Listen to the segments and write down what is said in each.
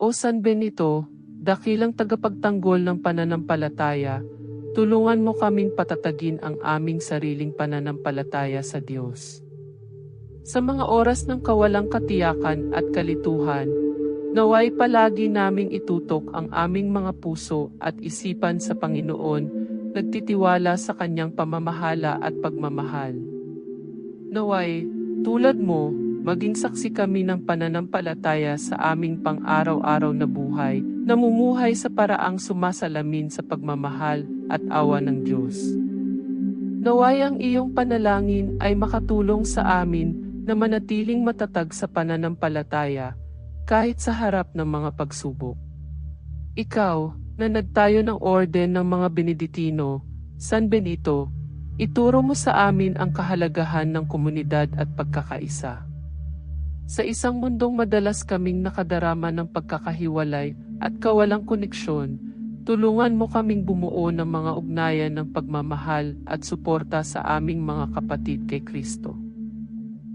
O San Benito, dakilang tagapagtanggol ng pananampalataya, tulungan mo kaming patatagin ang aming sariling pananampalataya sa Diyos. Sa mga oras ng kawalang katiyakan at kalituhan, naway palagi naming itutok ang aming mga puso at isipan sa Panginoon, nagtitiwala sa Kanyang pamamahala at pagmamahal. Naway, tulad mo, maging saksi kami ng pananampalataya sa aming pang-araw-araw na buhay, namumuhay sa paraang sumasalamin sa pagmamahal at awa ng Diyos. Naway ang iyong panalangin ay makatulong sa amin na manatiling matatag sa pananampalataya kahit sa harap ng mga pagsubok. Ikaw, na nagtayo ng orden ng mga Beneditino, San Benito, ituro mo sa amin ang kahalagahan ng komunidad at pagkakaisa. Sa isang mundong madalas kaming nakadarama ng pagkakahiwalay at kawalang koneksyon, tulungan mo kaming bumuo ng mga ugnayan ng pagmamahal at suporta sa aming mga kapatid kay Kristo.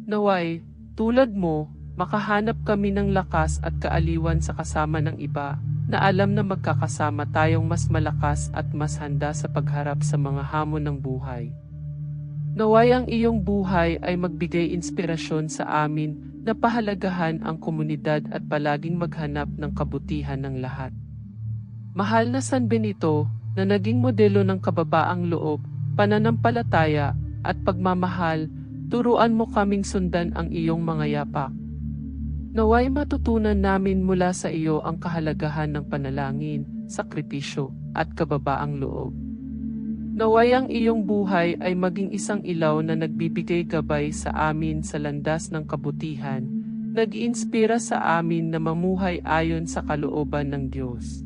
Naway, tulad mo, makahanap kami ng lakas at kaaliwan sa kasama ng iba, na alam na magkakasama tayong mas malakas at mas handa sa pagharap sa mga hamon ng buhay. Naway ang iyong buhay ay magbigay inspirasyon sa amin na pahalagahan ang komunidad at palaging maghanap ng kabutihan ng lahat. Mahal na San Benito, na naging modelo ng kababaang loob, pananampalataya, at pagmamahal, turuan mo kaming sundan ang iyong mga yapak. Naway matutunan namin mula sa iyo ang kahalagahan ng panalangin, sakripisyo, at kababaang loob. Naway ang iyong buhay ay maging isang ilaw na nagbibigay gabay sa amin sa landas ng kabutihan, nag-iinspira sa amin na mamuhay ayon sa kalooban ng Diyos.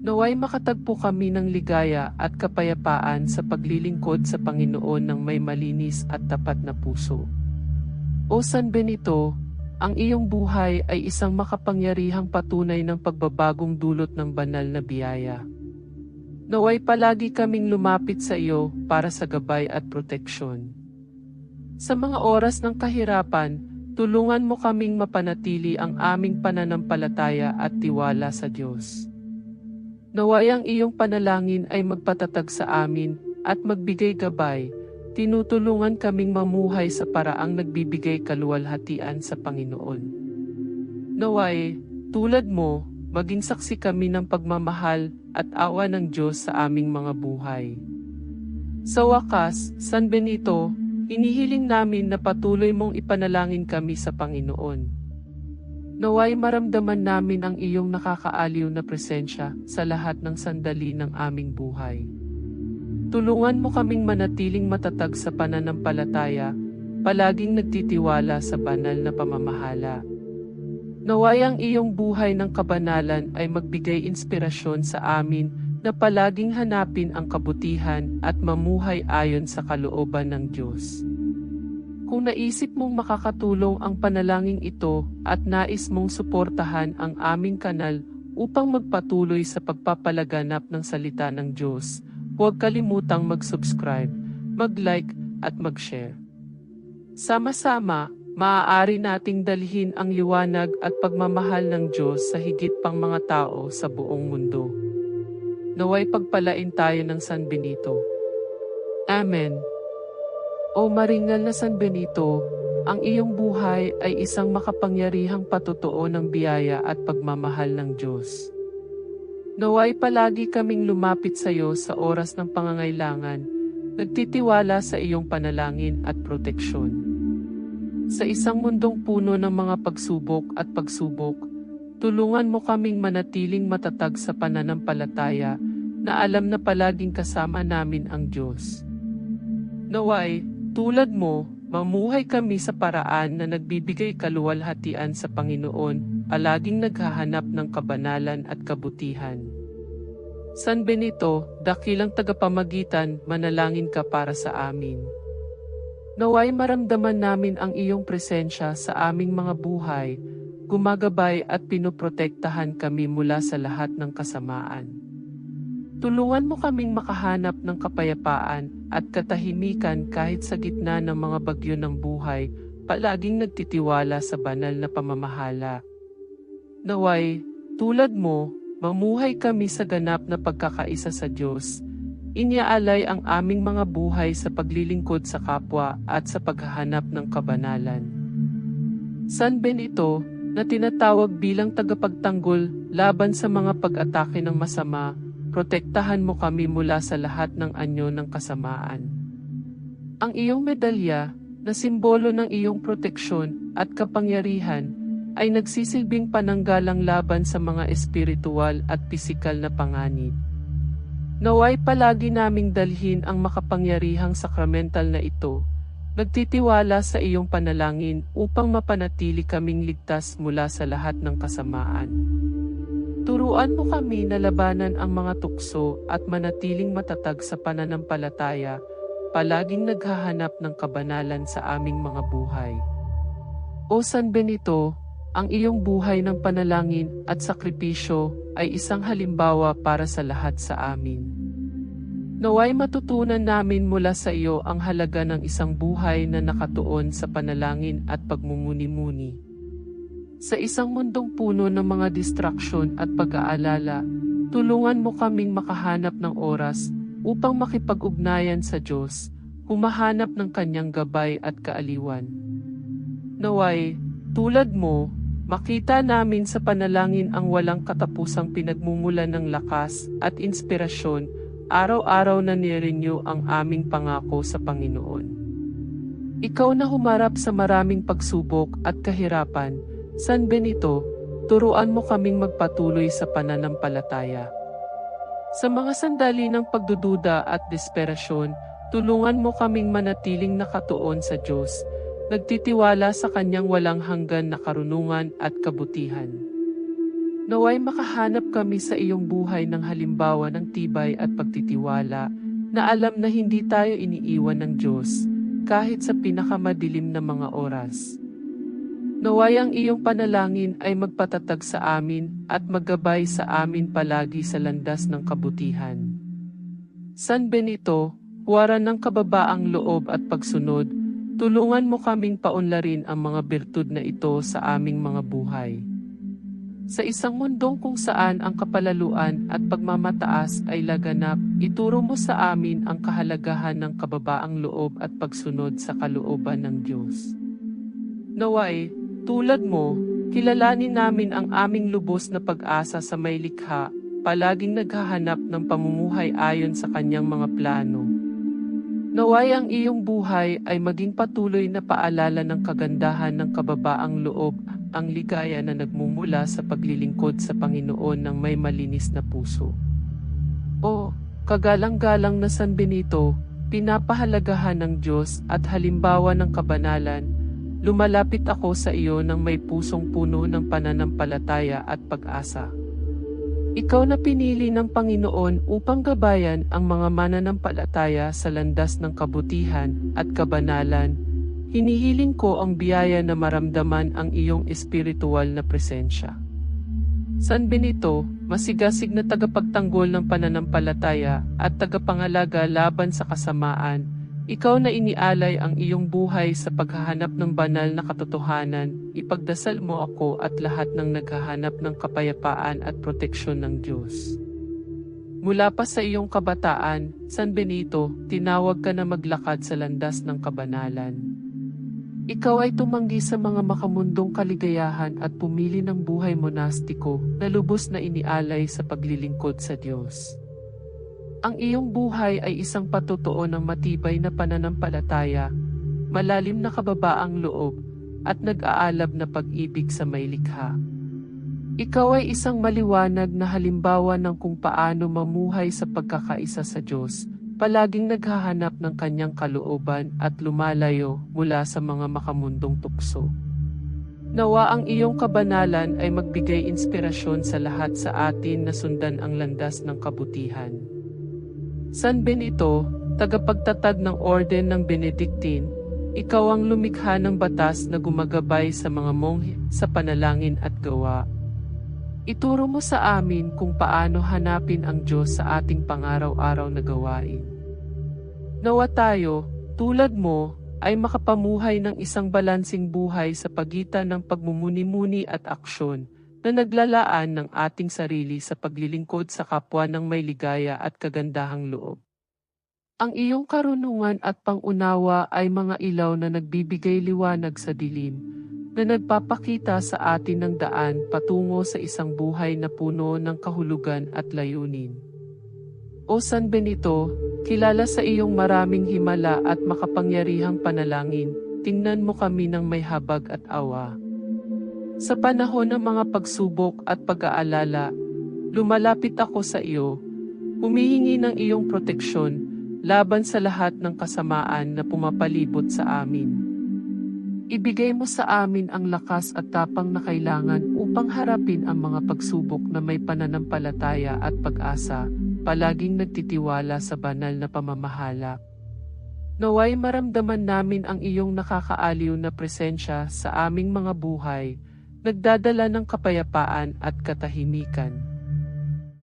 Naway makatagpo kami ng ligaya at kapayapaan sa paglilingkod sa Panginoon ng may malinis at tapat na puso. O San Benito, ang iyong buhay ay isang makapangyarihang patunay ng pagbabagong dulot ng banal na biyaya. Naway palagi kaming lumapit sa iyo para sa gabay at proteksyon. Sa mga oras ng kahirapan, tulungan mo kaming mapanatili ang aming pananampalataya at tiwala sa Diyos. Naway ang iyong panalangin ay magpatatag sa amin at magbigay gabay, tinutulungan kaming mamuhay sa paraang nagbibigay kaluwalhatian sa Panginoon. Naway, tulad mo, maging saksi kami ng pagmamahal at awa ng Diyos sa aming mga buhay. Sa wakas, San Benito, inihiling namin na patuloy mong ipanalangin kami sa Panginoon. Naway maramdaman namin ang iyong nakakaaliw na presensya sa lahat ng sandali ng aming buhay. Tulungan mo kaming manatiling matatag sa pananampalataya, palaging nagtitiwala sa banal na pamamahala. Naway ang iyong buhay ng kabanalan ay magbigay inspirasyon sa amin na palaging hanapin ang kabutihan at mamuhay ayon sa kalooban ng Diyos. Kung naisip mong makakatulong ang panalangin ito at nais mong suportahan ang aming kanal upang magpatuloy sa pagpapalaganap ng salita ng Diyos, Huwag kalimutang mag-subscribe, mag-like at mag-share. Sama-sama, maaari nating dalhin ang liwanag at pagmamahal ng Diyos sa higit pang mga tao sa buong mundo. Naway pagpalain tayo ng San Benito. Amen. O maringal na San Benito, ang iyong buhay ay isang makapangyarihang patutuo ng biyaya at pagmamahal ng Diyos. Naway palagi kaming lumapit sa iyo sa oras ng pangangailangan, nagtitiwala sa iyong panalangin at proteksyon. Sa isang mundong puno ng mga pagsubok at pagsubok, tulungan mo kaming manatiling matatag sa pananampalataya na alam na palaging kasama namin ang Diyos. Naway, tulad mo, mamuhay kami sa paraan na nagbibigay kaluwalhatian sa Panginoon, palaging naghahanap ng kabanalan at kabutihan. San Benito, dakilang tagapamagitan, manalangin ka para sa amin. Naway maramdaman namin ang iyong presensya sa aming mga buhay, gumagabay at pinoprotektahan kami mula sa lahat ng kasamaan. Tulungan mo kaming makahanap ng kapayapaan at katahimikan kahit sa gitna ng mga bagyo ng buhay, palaging nagtitiwala sa banal na pamamahala. Naway, tulad mo, mamuhay kami sa ganap na pagkakaisa sa Diyos. Inyaalay ang aming mga buhay sa paglilingkod sa kapwa at sa paghahanap ng kabanalan. San Benito, na tinatawag bilang tagapagtanggol laban sa mga pag-atake ng masama, protektahan mo kami mula sa lahat ng anyo ng kasamaan. Ang iyong medalya, na simbolo ng iyong proteksyon at kapangyarihan, ay nagsisilbing pananggalang laban sa mga espiritual at pisikal na panganib. Naway palagi naming dalhin ang makapangyarihang sakramental na ito, nagtitiwala sa iyong panalangin upang mapanatili kaming ligtas mula sa lahat ng kasamaan. Turuan mo kami na labanan ang mga tukso at manatiling matatag sa pananampalataya, palaging naghahanap ng kabanalan sa aming mga buhay. O San Benito, ang iyong buhay ng panalangin at sakripisyo ay isang halimbawa para sa lahat sa amin. Naway matutunan namin mula sa iyo ang halaga ng isang buhay na nakatuon sa panalangin at pagmumuni-muni. Sa isang mundong puno ng mga distraksyon at pag-aalala, tulungan mo kaming makahanap ng oras upang makipag-ugnayan sa Diyos, humahanap ng kanyang gabay at kaaliwan. Naway, tulad mo, makita namin sa panalangin ang walang katapusang pinagmumulan ng lakas at inspirasyon, araw-araw na nirenew ang aming pangako sa Panginoon. Ikaw na humarap sa maraming pagsubok at kahirapan, San Benito, turuan mo kaming magpatuloy sa pananampalataya. Sa mga sandali ng pagdududa at desperasyon, tulungan mo kaming manatiling nakatuon sa Diyos, nagtitiwala sa Kanyang walang hanggan na karunungan at kabutihan. Naway makahanap kami sa iyong buhay ng halimbawa ng tibay at pagtitiwala na alam na hindi tayo iniiwan ng Diyos kahit sa pinakamadilim na mga oras. Naway ang iyong panalangin ay magpatatag sa amin at maggabay sa amin palagi sa landas ng kabutihan. San Benito, huwaran ng kababaang loob at pagsunod, tulungan mo kaming paunlarin ang mga birtud na ito sa aming mga buhay. Sa isang mundong kung saan ang kapalaluan at pagmamataas ay laganap, ituro mo sa amin ang kahalagahan ng kababaang loob at pagsunod sa kalooban ng Diyos. Naway, tulad mo, kilalanin namin ang aming lubos na pag-asa sa may likha, palaging naghahanap ng pamumuhay ayon sa kanyang mga plano. Naway ang iyong buhay ay maging patuloy na paalala ng kagandahan ng kababaang loob, ang ligaya na nagmumula sa paglilingkod sa Panginoon ng may malinis na puso. O, kagalang-galang na San Benito, pinapahalagahan ng Diyos at halimbawa ng kabanalan, lumalapit ako sa iyo ng may pusong puno ng pananampalataya at pag-asa. Ikaw na pinili ng Panginoon upang gabayan ang mga mananampalataya sa landas ng kabutihan at kabanalan. Hinihiling ko ang biyaya na maramdaman ang iyong espiritual na presensya. San Benito, masigasig na tagapagtanggol ng pananampalataya at tagapangalaga laban sa kasamaan, ikaw na inialay ang iyong buhay sa paghahanap ng banal na katotohanan, ipagdasal mo ako at lahat ng naghahanap ng kapayapaan at proteksyon ng Diyos. Mula pa sa iyong kabataan, San Benito, tinawag ka na maglakad sa landas ng kabanalan. Ikaw ay tumanggi sa mga makamundong kaligayahan at pumili ng buhay monastiko na lubos na inialay sa paglilingkod sa Diyos. Ang iyong buhay ay isang patutuo ng matibay na pananampalataya, malalim na kababaang loob, at nag-aalab na pag-ibig sa may likha. Ikaw ay isang maliwanag na halimbawa ng kung paano mamuhay sa pagkakaisa sa Diyos, palaging naghahanap ng kanyang kalooban at lumalayo mula sa mga makamundong tukso. Nawa ang iyong kabanalan ay magbigay inspirasyon sa lahat sa atin na sundan ang landas ng kabutihan. San Benito, tagapagtatag ng Orden ng Benedictine, ikaw ang lumikha ng batas na gumagabay sa mga monghe sa panalangin at gawa. Ituro mo sa amin kung paano hanapin ang Diyos sa ating pangaraw-araw na gawain. Nawa tayo, tulad mo, ay makapamuhay ng isang balansing buhay sa pagitan ng pagmumuni-muni at aksyon, na naglalaan ng ating sarili sa paglilingkod sa kapwa ng may ligaya at kagandahang loob. Ang iyong karunungan at pangunawa ay mga ilaw na nagbibigay liwanag sa dilim, na nagpapakita sa atin ng daan patungo sa isang buhay na puno ng kahulugan at layunin. O San Benito, kilala sa iyong maraming himala at makapangyarihang panalangin, tingnan mo kami ng may habag at awa. Sa panahon ng mga pagsubok at pag-aalala, lumalapit ako sa iyo, humihingi ng iyong proteksyon laban sa lahat ng kasamaan na pumapalibot sa amin. Ibigay mo sa amin ang lakas at tapang na kailangan upang harapin ang mga pagsubok na may pananampalataya at pag-asa, palaging nagtitiwala sa banal na pamamahala. Naway maramdaman namin ang iyong nakakaaliw na presensya sa aming mga buhay, nagdadala ng kapayapaan at katahimikan.